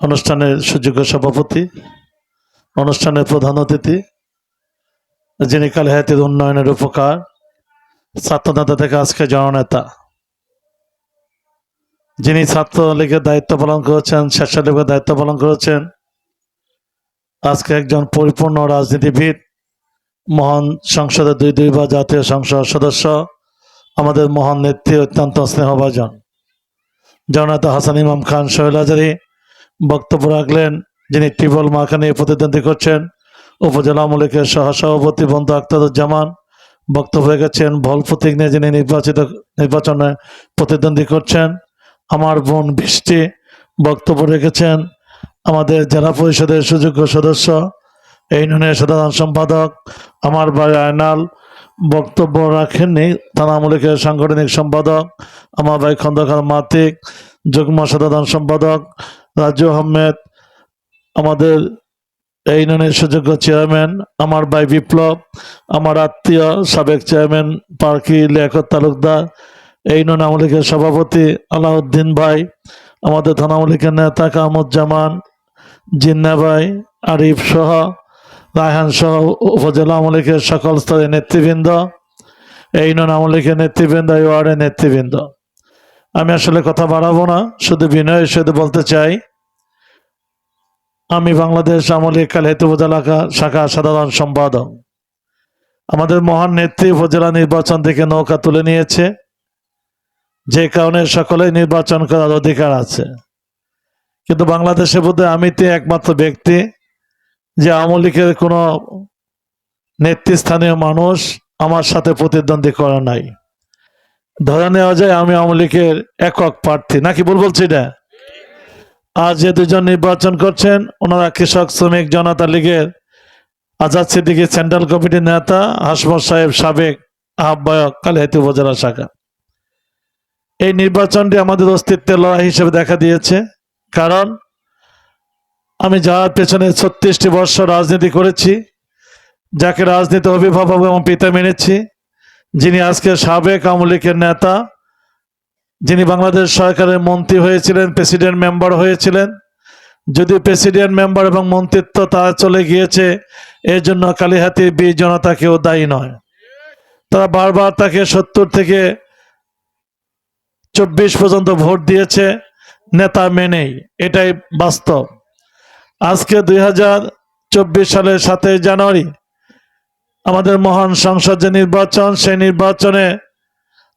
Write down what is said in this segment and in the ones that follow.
অনুষ্ঠানের সুযোগ্য সভাপতি অনুষ্ঠানের প্রধান অতিথি, যিনি কালিহাতির উন্নয়নের উপকার, ছাত্রনেতা থেকে আজকে জননেতা। যিনি ছাত্রলীগের দায়িত্ব পালন করেছেন, স্বেচ্ছালীগের দায়িত্ব পালন করেছেন, আজকে একজন পরিপূর্ণ রাজনীতিবিদ, মহান সংসদের দুই দুইবার জাতীয় সংসদ সদস্য, আমাদের মহান নেত্রী অত্যন্ত স্নেহভাজন। জননেতা হাসান ইমাম খান সোহেল হাজারি বক্তব্য রাখলেন যিনি টিবল মার্কা নিয়ে প্রতিদ্বন্দ্বী করছেন। উপজেলা আমলিকের সহসভাপতি বন্ধু আক্তারুজ্জামান বক্তব্য রেখেছেন। ভল প্রতীক নিয়ে যিনি নির্বাচিত, নির্বাচনে প্রতিদ্বন্দ্বী করছেন, আমার বোন বৃষ্টি বক্তব্য রেখেছেন। আমাদের জেলা পরিষদের সুযোগ্য সদস্য এই ইউনিয়নের সাধারণ সম্পাদক, আমার ভাই আয়নাল বক্তব্য রাখেননি। থানা আমলিকের সাংগঠনিক সম্পাদক, আমার ভাই খন্দকার মাতিক, যুগ্ম সাধারণ সম্পাদক রাজু আহমেদ, আমাদের এই ইউনিয়নের সুযোগ্য চেয়ারম্যান, আমার ভাই বিপ্লব, আমার আত্মীয়, সাবেক চেয়ারম্যান পার্কি লিয়াকত তালুকদার, এই ইউনিয়ন আওয়ামী লীগের সভাপতি আলাউদ্দিন ভাই, আমাদের থানা আওয়ামী লীগের নেতা কামুজ্জামান জিন্না ভাই, আরিফ সহ, রায়হান সহ উপজেলা আওয়ামী লীগের সকল স্তরের নেতৃবৃন্দ, এই ইউনিয়ন আওয়ামী লীগের নেতৃবৃন্দ, এই ওয়ার্ডের নেতৃবৃন্দ। আমি আসলে কথা বাড়াবো না, শুধু বিনয়ের সাথে বলতে চাই আমি বাংলাদেশ আমলি কালহেতু উপজেলা কা- শাখা সাধারণ সম্পাদক। আমাদের মহান নেত্রী উপজেলা নির্বাচন থেকে নৌকা তুলে নিয়েছে। যে কারণে সকলেই নির্বাচন করার অধিকার আছে। কিন্তু বাংলাদেশের মধ্যে আমি তো একমাত্র ব্যক্তি যে আওয়ামী লীগের কোনো নেতৃস্থানীয় মানুষ আমার সাথে প্রতিদ্বন্দ্বী করা নাই। ধরে নেওয়া যায় আমি আওয়ামী লীগের একক প্রার্থী। নাকি ভুল বলছি এটা? আজ যে দুজন নির্বাচন করছেন, ওনারা কৃষক, শ্রমিক, জনতা লীগের আজাদ সিদ্দিকী সেন্ট্রাল কমিটির নেতা, হাসমত সাহেব সাবেক আহ্বায়ক কালিহাতি উপজেলা শাখা। এই নির্বাচনটি আমাদের অস্তিত্বের লড়াই হিসেবে দেখা দিয়েছে। কারণ আমি যার পেছনে ছত্রিশটি বর্ষ রাজনীতি করেছি, যাকে রাজনীতি অভিভাবক এবং পিতা মেনেছি, যিনি আজকে সাবেক আওয়ামী লীগের নেতা যিনি বাংলাদেশ সরকারের মন্ত্রী হয়েছিলেন প্রেসিডেন্ট মেম্বার হয়েছিলেন। যদি প্রেসিডেন্ট মেম্বার এবং মন্ত্রিত্ব তারা চলে গিয়েছে, এর জন্য কালীহাতির বীর জনতা কেউ দায়ী নয়। তারা বারবার তাকে সত্তর থেকে চব্বিশ পর্যন্ত ভোট দিয়েছে, নেতা মেনেই। এটাই বাস্তব। আজকে দুই হাজার চব্বিশ সালের সাতই জানুয়ারি, আমাদের মহান সংসদ যে নির্বাচন, সেই নির্বাচনে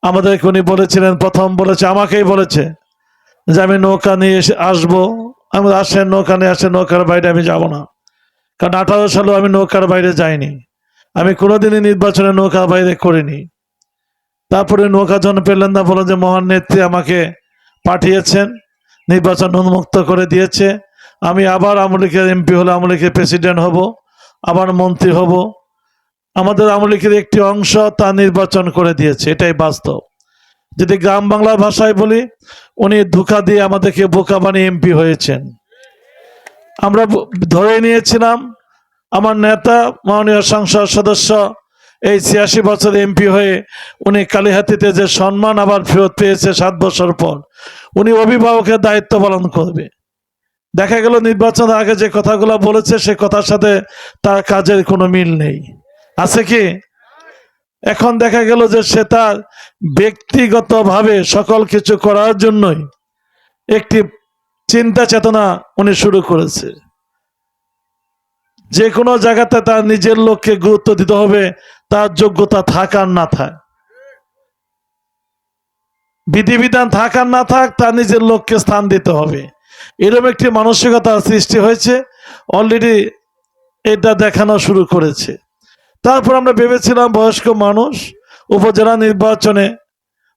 আমাদেরকে উনি বলেছিলেন, প্রথম বলেছে, আমাকেই বলেছে যে আমি নৌকা নিয়ে এসে আসব। আমি আসেন, নৌকা নিয়ে আসেন, নৌকার বাইরে আমি যাব না। কারণ আঠারো সালেও আমি নৌকার বাইরে যাইনি। আমি কোনোদিনই নির্বাচনে নৌকার বাইরে করিনি। তারপরে নৌকা জন পেলেন না বলে যে মহান নেত্রী আমাকে পাঠিয়েছেন, নির্বাচন উন্মুক্ত করে দিয়েছে। আমি আবার আমলিকের এমপি হলে আমলিকের প্রেসিডেন্ট হব, আবার মন্ত্রী হব। আমাদের আমলিকের একটি অংশ তা নির্বাচন করে দিয়েছে, এটাই বাস্তব। যদি গ্রাম বাংলার ভাষায় বলি, উনি ধোকা দিয়ে আমাদেরকে বোকা বানিয়ে এমপি হয়েছেন। আমরা ধরে নিয়েছিলাম, আমার নেতা, মাননীয় সংসদ সদস্য, এই ছিয়াশি বছর এমপি হয়ে উনি কালীহাতিতে যে সম্মান আবার ফেরত পেয়েছে সাত বছর পর, উনি অভিভাবকের দায়িত্ব পালন করবে। দেখা গেল নির্বাচনের আগে যে কথাগুলো বলেছে, সে কথার সাথে তার কাজের কোনো মিল নেই। আছে কি? এখন দেখা গেল যে সে তার ব্যক্তিগতভাবে সকল কিছু করার জন্যই একটি চিন্তা চেতনা উনি শুরু করেছে। যে কোনো জায়গাতে তার নিজের লোককে গুরুত্ব দিতে হবে, তার যোগ্যতা থাক আর না থাক। বিধিবিধান থাক আর না থাক, তার নিজের লোককে স্থান দিতে হবে। এরকম একটি মানসিকতা সৃষ্টি হয়েছে অলরেডি এটা দেখানো শুরু করেছে। তারপর আমরা ভেবেছিলাম বয়স্ক মানুষ, উপজেলা নির্বাচনে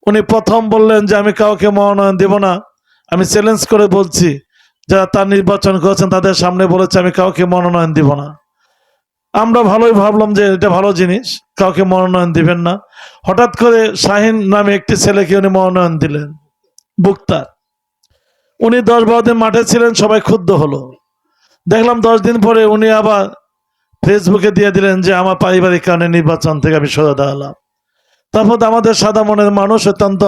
উনি প্রথম বললেন যে, আমি কাউকে মনোনয়ন দেব না। আমি চ্যালেঞ্জ করে বলছি, যারা তার নির্বাচন করেছেন তাদের সামনে বলেছে, আমি কাউকে মনোনয়ন দিব না। আমরা ভালোই ভাবলাম যে, এটা ভালো জিনিস, কাউকে মনোনয়ন দিবেন না। হঠাৎ করে শাহিন নামে একটি ছেলেকে উনি মনোনয়ন দিলেন বুক্তার উনি দশ বারো দিন মাঠে ছিলেন, সবাই ক্ষুব্ধ হলো। দেখলাম দশ দিন পরে উনি আবার ফেসবুকে দিয়ে দিলেন যে, আমার পারিবারিক কারণে নির্বাচন থেকে আমি সরে দাঁড়ালাম। তারপর আমাদের সাদা মনের মানুষ অত্যন্ত